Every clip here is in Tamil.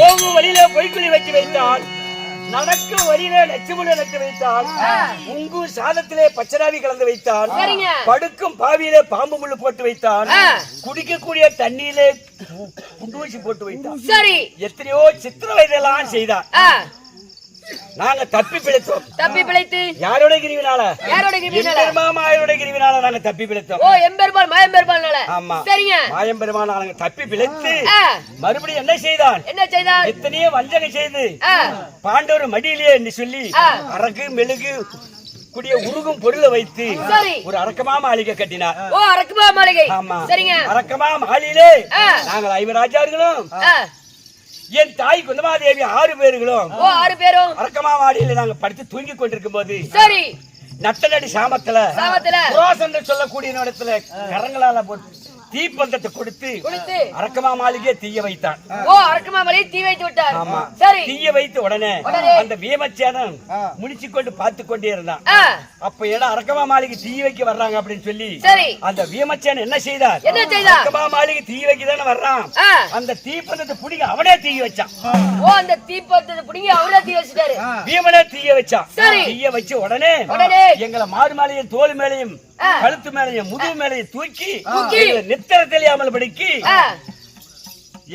போகும் வழியில பொய்க்குழி வச்சு வைத்தால் நடக்கும் வழியில லட்சுமண நட்டு வைத்தால் உங்கு சாதத்திலே பச்சராவி கலந்து வைத்தான். படுக்கும் பாவியிலே பாம்பு முள்ளு போட்டு வைத்தான். குடிக்கக்கூடிய தண்ணியிலே குண்டூசி போட்டு வைத்தான் சரி எத்தனையோ சித்திர வயதெல்லாம் செய்தான் நாங்க தப்பி பிழைத்தோம். தப்பி பிழைத்து? யாரோட கிருவினால? யாரோட கிருவினால? நாங்க தப்பி பிழைத்தோம். ஓ எம்பெருமாள் மாயம்பெருமாள்னால ஆமா. சரிங்க. மாயம் பெருமான நாங்க தப்பி பிழைத்து மறுபடியும் என்ன செய்தான்? என்ன செய்தால் எத்தனையோ வஞ்சகம் செய்து பாண்டவர் மடியிலே என்று சொல்லி. அரகு மெழுகு கூடிய உருகும் பொருளை வைத்து. ஒரு அரக்கமா மாளிகை கட்டினார். ஓ அரக்குமா மாளிகை. ஆமா. சரிங்க. அரக்கமா ஆ. நாங்கள் ஐவராஜார்களும் ஆ, என் தாய் குந்தமாதேவி ஆறு பேர்களும் ஓ ஆறு பேரும். அரக்கமா மாடியில நாங்க படுத்து தூங்கி கொண்டிருக்கும் போது சரி. நட்டநடி சாமத்துல சாமத்துல. புரோசன் சொல்லக்கூடிய இடத்துல கரங்களால போட்டு தீப்பந்தத்தை கொடுத்து கொடுத்து. அரக்கமா மாளிகை தீய வைத்தான். ஓ அரக்குமா மாளிகை தீ வைத்து விட்டார். ஆமா. சரி. தீய வைத்த உடனே. அந்த வீமச்சேனன் முடிச்சு கொண்டு பார்த்து கொண்டே இருந்தான் அப்ப ஏன்னா அரக்கமா மாளிகை தீ வைக்க வர்றாங்க அப்படின்னு சொல்லி அந்த வீமச்சேன் என்ன செய்தார்? என்ன செய்தார்? அரக்கமா மாளிகை தீ வைக்க தானே வர்றான் அந்த தீப்பந்தத்தை பிடிங்க அவனே தீ வச்சான். ஓ அந்த தீப்பந்தத்தை பிடிங்கி அவரே தீ வச்சுட்டாரு. வீமனே தீய வச்சான். சரி. தீய வச்சு உடனே. எங்களை மாறு மேலையும் தோல் மேலையும். கழுத்து மேலையும் முதுகு மேலையும் தூக்கி நித்திர தெரியாமல் படிக்கி?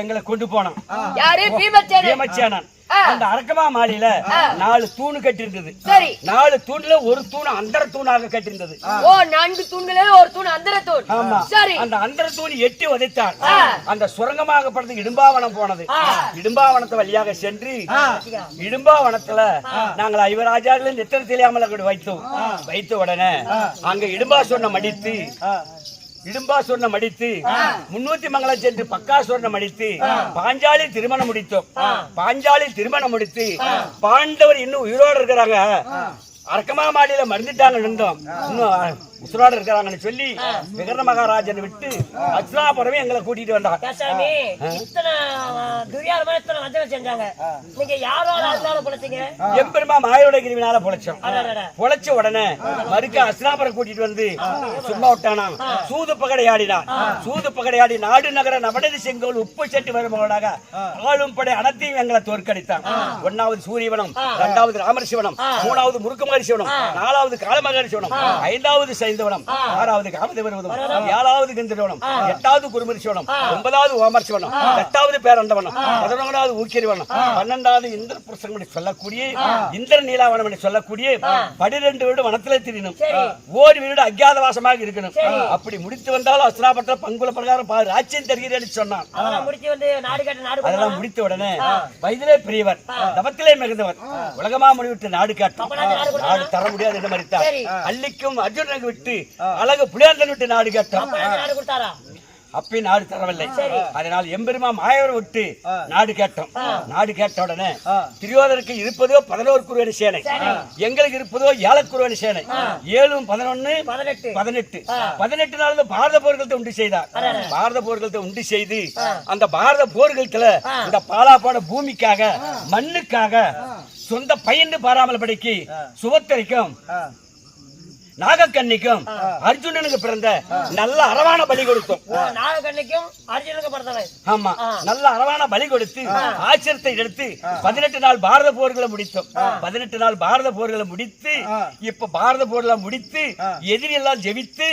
எங்களை கொண்டு போனான். யாரு? பீமச்சேனன். அந்த அரக்கமா மாளிகையில நாலு தூணு கட்டி இருந்தது சரி. நாலு தூண்ல ஒரு தூண் அந்தர தூணாக கட்டியிருந்தது. ஓ நான்கு தூண்களே ஒரு தூண் அந்தர தூண். ஆமா. சரி. அந்த அந்தர தூண் எட்டி உதைத்தான். அந்த சுரங்கமாக படுத்து இடும்பாவனம் போனது. இடும்பாவனத்து வழியாக சென்று இடும்பாவனத்துல நாங்கள் ஐவராஜாக்களின் நித்திர தெரியாமல் வைத்தோம். வைத்த உடனே அங்க இடும்பா சொன்ன மடித்து இடும்பா சொன்ன மடித்து முன்னூத்தி மங்கலம் சென்று பக்கா சொன்ன மடித்து பாஞ்சாலி திருமணம் முடித்தோம். பாஞ்சாலி திருமணம் முடித்து பாண்டவர் இன்னும் உயிரோடு இருக்கிறாங்க. அரக்கமா மாடியில மறந்துட்டாங்க இருந்தோம் இன்னும் உசுரோட இருக்கிறாங்கன்னு சொல்லி விகரண மகாராஜன் விட்டு அச்சுராபுரமே எங்களை கூட்டிட்டு வந்தாங்க. எம்பெருமா மாயோட கிருவினால பொழைச்சோம். பொழைச்ச உடனே மறுக்க அஸ்னாபுரம் கூட்டிட்டு வந்து சும்மா விட்டானாம். சூது பகடையாடினான் சூது பகடையாடி நாடு நகர நவநதி செங்கோல் உப்பு செட்டி வருமகளாக ஆளும் படை அனைத்தையும் எங்களை தோற்கடித்தான். ஒன்னாவது சூரியவனம் இரண்டாவது ராமர் சிவனம் மூணாவது சிவனம் நாலாவது காலமகரி சிவனம் ஐந்தாவது சைந்தவனம் ஆறாவது காமதேவனம் ஏழாவது கந்தவனம் எட்டாவது குருமரி சிவனம் ஒன்பதாவது ஓமர் சிவனம் எட்டாவது பேரண்டவனம் பதினொன்றாவது ஊக்கிரிவனம் பன்னெண்டாவது இந்திர புருஷன் என்று சொல்லக்கூடிய இந்திர நீலாவனம் என்று சொல்லக்கூடிய பனிரெண்டு வீடு வனத்திலே திரியணும் ஓர் வீடு அஜ்ஞாதவாசமாக இருக்கணும். அப்படி முடித்து வந்தாலும் அஸ்திராபத்திர பங்குல பிரகாரம் பாரு ராஜ்யம் தருகிறேன் சொன்னான். அதெல்லாம் முடித்த உடனே வயதிலே பெரியவர் தவத்திலே மிகுந்தவர் உலகமா முடிவிட்டு நாடு காட்டும். நாடு தர முடியாது என்று மறித்தார். அள்ளிக்கும் அர்ஜுனனுக்கு விட்டு அழகு புலியாந்தன் விட்டு நாடு கொடுத்தாரா? அப்பயும் நாடு தரவில்லை. அதனால் எம்பெருமா மாயவர் விட்டு நாடு கேட்டோம். நாடு கேட்ட உடனே திரியோதருக்கு இருப்பதோ பதினோரு குருவனி சேனை. எங்களுக்கு இருப்பதோ ஏழக்குருவனி சேனை. ஏழும் பதினொன்னு பதினெட்டு. பதினெட்டு. நாள் பாரத போர்களத்தை உண்டு செய்தார் பாரத போர்களத்தை உண்டு செய்து அந்த பாரத போர்களத்துல இந்த பாலாப்பாட பூமிக்காக மண்ணுக்காக சொந்த பையன் பாராமல் படிக்கு சுபத்திரைக்கும் நாகக்கண்ணிக்கும் அர்ஜுனனுக்கு பிறந்த நல்ல அரவான பலி கொடுத்தோம். நாகக்கண்ணிக்கும் பிறந்தவன் ஆமா நல்ல அரவான பலி கொடுத்து ஆச்சரியத்தை எடுத்து பதினெட்டு நாள் பாரத போர்களை முடித்தோம். பதினெட்டு நாள் பாரத போர்களை முடித்து இப்ப பாரத போர்களை முடித்து எதிரி எல்லாம் ஜெயித்து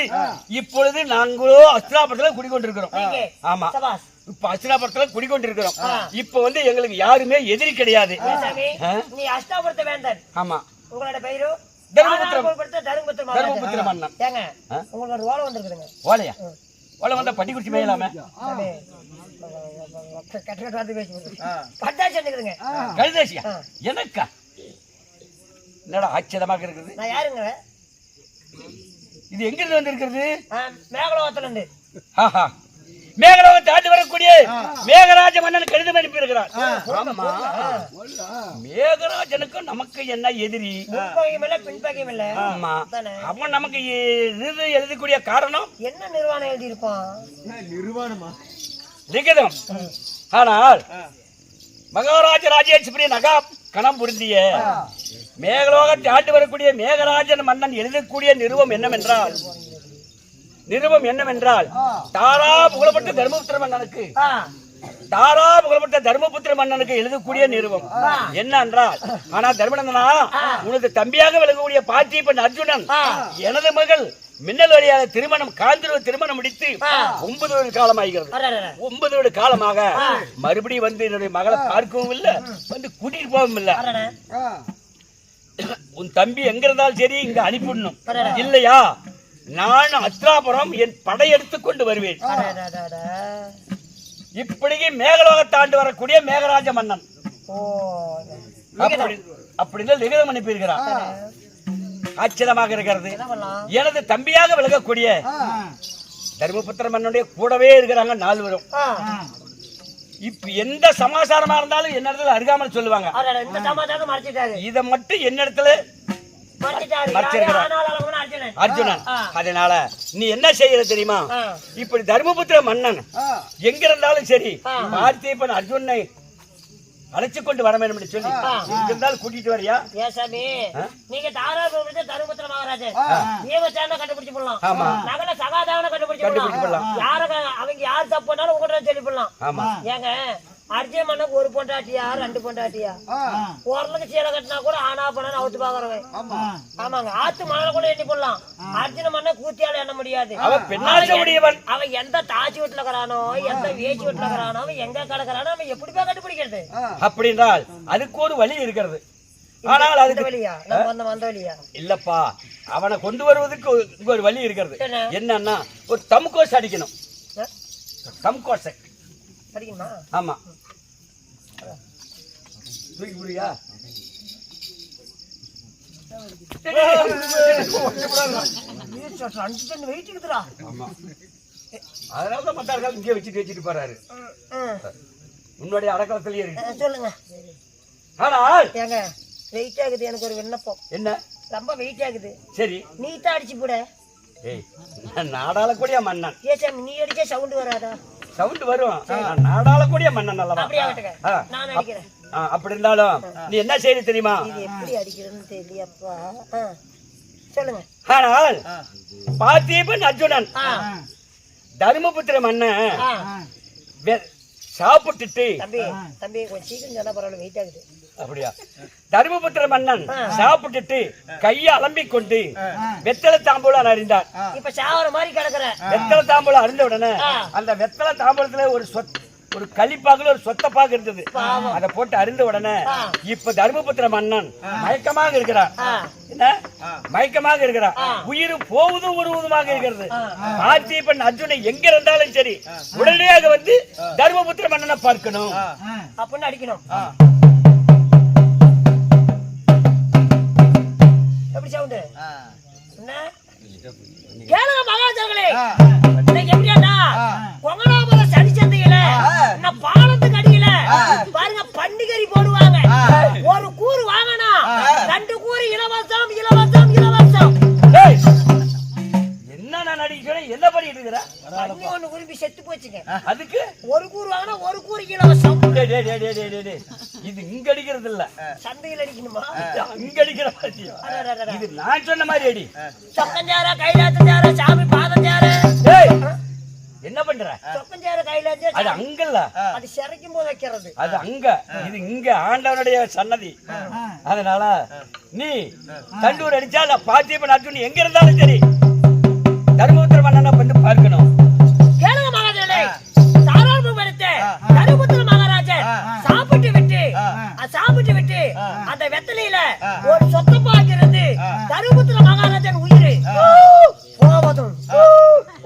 இப்பொழுது நாங்களோ அஸ்திராபுரத்துல குடிக்கொண்டிருக்கிறோம் ஆமா. இப்ப அஸ்திராபுரத்துல குடிக்கொண்டிருக்கிறோம் இப்ப வந்து எங்களுக்கு யாருமே எதிரி கிடையாது? நீ அஷ்டாபுரத்த வேந்தன். ஆமா. உங்களோட பெயரு? தர்மபுத்திரம். மன்னன் ஏங்க? உங்களுக்கு ஓலை வந்திருக்குதுங்க. ஓலையா? ஓலை வந்தா பட்டி குடிச்சு மேயலாமே சாமி கட்ட கட்ட வார்த்தை பேசி கட்டாச்சு இருக்குதுங்க கழுதேசியா எனக்கா? என்னடா ஆச்சரியமாக இருக்குது? நான் யாருங்க? இது எங்கிருந்து வந்திருக்கிறது? மேகலோகத்துல இருந்து ஆஹா. மேகலோகத்தை ஆண்டு வரக்கூடிய மேகராஜ மன்னன் கடிதம் அனுப்பியிருக்கிறார். ஆமா. மேகராஜனுக்கும் நமக்கு என்ன எதிரி? பின்பகையும் இல்ல ஆமா. அவன் நமக்கு எழுதி எழுதக்கூடிய காரணம்? என்ன நிர்வாணம் எழுதி இருப்பான் லிகிதம் ஆனால் மகாராஜ ராஜேஸ்வரி நகா கணம் புரிந்திய மேகலோகத்தை ஆண்டு வரக்கூடிய மேகராஜன் மன்னன் எழுதக்கூடிய நிறுவம் என்னவென்றால் நிறுவம் என்னவென்றால் தாரா புகழப்பட்ட தர்மபுத்திர மன்னனுக்கு தாரா புகழ்பெற்ற தர்மபுத்திர மன்னனுக்கு எழுதக்கூடிய நிறுவம் என்ன என்றால் ஆனா தர்மநந்தனா உனது தம்பியாக விளங்கக்கூடிய பார்த்திபன் அர்ஜுனன் எனது மகள் மின்னல் வழியாக திருமணம் காந்திருவ திருமணம் முடித்து ஒன்பது வருட காலம் அடடட. ஒன்பது வருட காலமாக மறுபடியும் வந்து என்னுடைய மகளை பார்க்கவும் இல்ல வந்து கூட்டிட்டு போகவும் இல்ல. உன் தம்பி எங்க இருந்தாலும் சரி இங்க அனுப்பிடணும். இல்லையா? நான் அத்ராபுரம் என் படையெடுத்து கொண்டு வருவேன். அடடடட. இப்படியே மேகலோக தாண்டு வரக்கூடிய மேகராஜ மன்னன். ஓ அப்படி அப்படிதான் லிகிதம் அனுப்பியிருக்கிறான் ஆச்சரியமாக இருக்கிறது. என்ன எனது தம்பியாக விலகக்கூடிய தர்மபுத்திர மன்னனுடைய கூடவே இருக்கிறாங்க நால்வரும். ஆ. இப்ப எந்த சமாசாரமா இருந்தாலும் என்னிடத்துல அருகாமல் சொல்லுவாங்க. இத மட்டும் என்னிடத்துல மறைச்சிட்டாரு அர்ஜுனன். அதனால நீ என்ன செய்யற தெரியுமா. இப்படி தர்மபுத்திர மன்னன். எங்க இருந்தாலும் சரி. பார்த்திபன் அர்ஜுனை அழைச்சு கொண்டு வர வேண்டும் என்று சொல்லி. இருந்தாலும் கூட்டிட்டு வரியா? ஏன் சாமி ஆ? நீங்க தாராபுரத்தை தருமபுத்திர மகாராஜன் நீவச்சான கண்டுபிடிச்சு போடலாம். நகல சகாதாவன கண்டுபிடிச்சு போடலாம். யார அவங்க யார் தப்பு பண்ணாலும் உங்கள்கிட்ட சொல்லி போடலாம் ஏங்க அர்ஜுன் மண்ணுக்கு ஒரு பொண்டாட்டியா ரெண்டு பொண்டாட்டியா? ஓரளவுக்கு சீலை கட்டினா கூட ஆனா பண்ணு அவுத்து பாக்குறவன். ஆமாங்க. ஆத்து மணல கூட எண்ணி போடலாம். அர்ஜுன மண்ண கூத்தியால எண்ண முடியாது. அவன் எந்த தாச்சி வீட்டுல இருக்கிறானோ எந்த வேச்சி வீட்டுல இருக்கிறானோ அவன் எங்க கிடக்குறானோ அவன் எப்படி போய் கண்டுபிடிக்கிறது அப்படின்றால் அதுக்கு ஒரு வழி இருக்கிறது. ஆனால் அதுக்கு வழியா? நம்ம வந்த வந்த வழியா? இல்லப்பா. அவனை கொண்டு வருவதற்கு ஒரு- வழி இருக்கிறது. என்ன? என்னன்னா ஒரு தம்கோஸ் அடிக்கணும்? தம்கோசை சரிங்கம்மா ஆமா. தூக்கி புரியா அஞ்சு டன் வெயிட் இருக்குதுடா ஆமா. அதனால தான் மத்தார்கள் இங்கே வச்சுட்டு வச்சுட்டு போறாரு. உன்னுடைய அடக்கலத்திலேயே இருக்கு. சொல்லுங்க. ஆனால் ஏங்க வெயிட் ஆகுது எனக்கு ஒரு விண்ணப்பம். என்ன? ரொம்ப வெயிட் ஆகுது. சரி. நீட்டா அடிச்சு போட. ஏய் நான் நாடாளக்கூடிய மன்னன். ஏ சாமி நீ அடிச்சா சவுண்ட் வராதா? சவுண்ட் வரும். நான் நாடாளக்கூடிய மன்னன் அல்லவா? அப்படி இருந்தாலும் நீ என்ன செய்ய தெரியுமா? எப்படி அடிக்கிறதுன்னு. சொல்லுங்க. ஆனால் பார்த்திபன் அர்ஜுனன் தர்மபுத்திர மன்னன் சாப்பிட்டுட்டு. தம்பி தம்பி கொஞ்சம் சீக்கிரம் சொன்னா பரவாயில்ல வெயிட் ஆகுது. அப்படியா? தர்மபுத்திர மன்னன் சாப்பிட்டுட்டு கையை அலம்பிக் கொண்டு வெத்தலை தாம்பூலம் அறிந்தார் இப்ப சாவர மாதிரி கிடக்குற. வெத்தலை தாம்பூலம் அறிந்த உடனே. அந்த வெத்தலை தாம்பூலத்துல ஒரு சொத் ஒரு களிப்பாகுல ஒரு சொத்தப்பாக இருந்தது. அதை போட்டு அறிந்த உடனே இப்ப தர்மபுத்திர மன்னன் மயக்கமாக இருக்கிறார். என்ன? மயக்கமாக இருக்கிறார் உயிர் போவதும் உருவதுமாக இருக்கிறது. பார்த்திபன் அர்ஜுனை எங்க இருந்தாலும் சரி உடனடியாக வந்து தர்மபுத்திர மன்னனை பார்க்கணும். அப்படின்னு அடிக்கணும். எப்படி சவுண்டு என்ன? கேளுங்க மகாஜர்களே இன்னைக்கு எப்படியாடா கொங்கனாபுரம் சனி சந்தையில இந்த பாலத்துக்கு அடியில செத்து போச்சுங்க அதுக்கு? ஒரு கூறு வாங்கினா ஒரு கூறு இலவசம் டேய், டேய், டேய், டேய், டேய், டேய், டேய். இது இங்க அடிக்கிறது இல்ல சந்தையில் அடிக்கணுமா? அங்க அடிக்கிற பாத்தியா? அடடடடட. இது நான் சொன்ன மாதிரி அடி. சொக்கஞ்சார கைலாசஞ்சார சாமி பாதஞ்சார? டேய், என்ன பண்ற? சொக்கஞ்சார கைலாச அது அங்கல்ல. அது சிறைக்கும் போது வைக்கிறது. அது அங்க. இது இங்க ஆண்டவனுடைய சன்னதி. அதனால நீ தண்டூர் அடிச்சா நான் பார்த்திபன் அர்ஜுன் எங்க இருந்தாலும் சரி. தர்மபுத்திர தருபுத்திர மகாராஜன் உயிர். போவதும்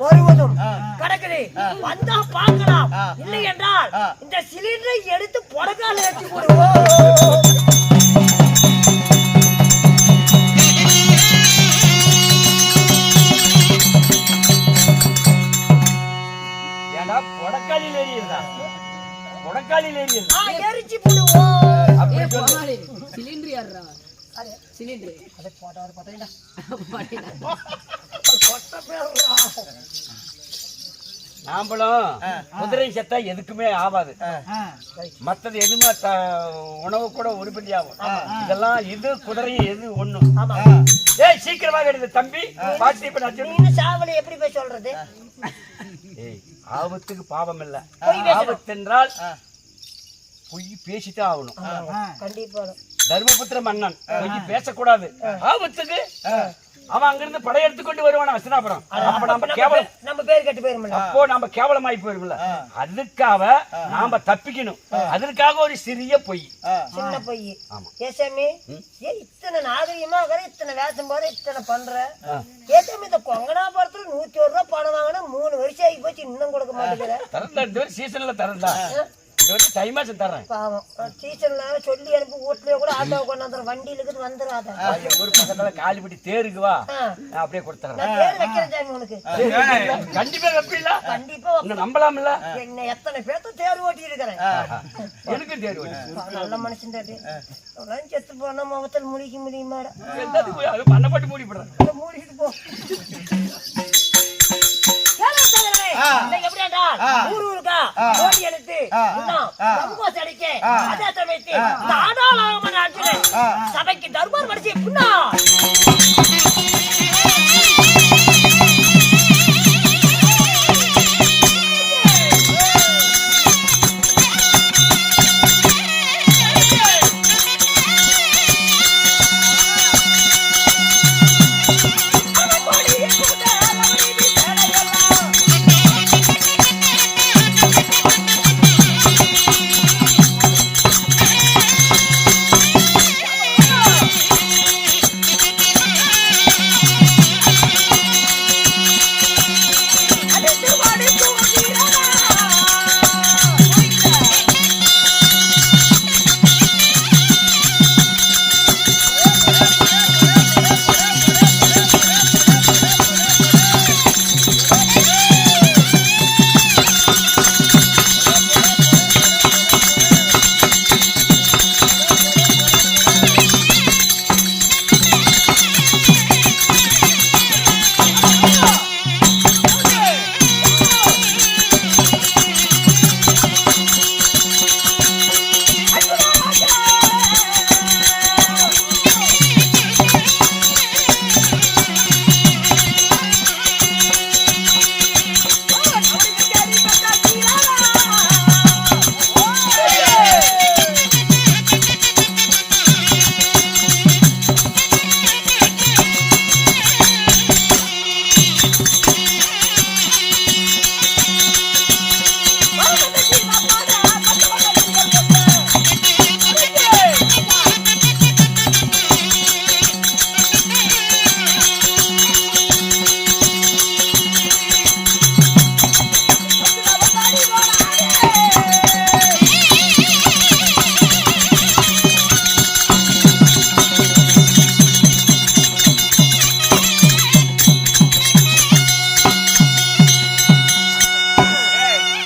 வருவதும். கிடக்குது வந்தா பார்க்கலாம். இல்லை என்றால் இந்த சிலிண்டரை எடுத்து புடக்கால ஏற்றி போடுவோம் ஏன்னா புடக்காலில் எரியுதா புடக்காலில் எரியுது எரிச்சு போடுவோம் சிலிண்டர் யாரா பார்த்தீங்களா நாம்பளும் குதிரை செத்தா எதுக்குமே ஆகாது மத்தது எதுவுமே உணவு கூட உருப்படி ஆகும். இதெல்லாம் இது குதிரை எது ஒண்ணு. ஆமா. ஏய் சீக்கிரமாக எடுத்து தம்பி. அர்ஜுன் மீன் சாவலை எப்படி போய் சொல்றது? ஆபத்துக்கு பாவம் இல்ல. ஆபத்து என்றால் பொய் பேசித்தான் ஆகணும். கண்டிப்பா. தர்மபுத்திர மன்னன். பேசக்கூடாது. ஆபத்துக்கு அவன் அங்கிருந்து படையெடுத்து கொண்டு வருவான் அஸ்தினாபுரம். அப்ப நம்ம கேவலம் நம்ம பேர் கெட்டு போயிருமில்ல. அப்போ நம்ம கேவலமாயி போயிரும்ல அதுக்காக நாம தப்பிக்கணும். அதற்காக ஒரு சிறிய பொய். சின்ன பொய். ஏசாமி ஏன் இத்தனை நாகரிகமா இருக்கிற இத்தனை வேஷம் போற இத்தனை பண்ற? ஏசாமி இந்த கொங்கனாபுரத்துல நூத்தி ஒரு ரூபாய் பணம் வாங்கினா மூணு வருஷம் ஆகி போச்சு இன்னும் கொடுக்க மாட்டேங்கிற. தரந்தா சீசன்ல தரந்தா ஒரு பாவம் சீசன்ல சொல்லி அனுப்பி வீட்லயே கூட ஆட்டோ கொண்டாந்துற வண்டியில இருக்குது வந்துடாத. ஊர் பக்கத்துல காலிப்பட்டி தேருக்கு வா. அப்படியே கொடுத்துறேன். உனக்கு. கண்டிப்பா கண்டிப்பா என்ன எத்தனை பேர்த்த தேர் ஓட்டி இருக்கிறேன் எனக்கும் தேர்வு நல்ல மனுஷன் தாட்டி அவெல்லாம் செத்து போனா முகத்தில் முடிக்க முடியுமாடா எல்லாத்துக்கும் போய் அது பண்ணப்பட்டு மூடி போடுறேன் மூடிட்டு போ? ஊர் ஊருக்கா? ஓடி பிரம்மோஸ் அடிக்க, அதே சமயத்தில் இந்த ஆடாளாகமன் ஆட்சியிலே சபைக்கு தர்பார் படிச்சு புண்ணா.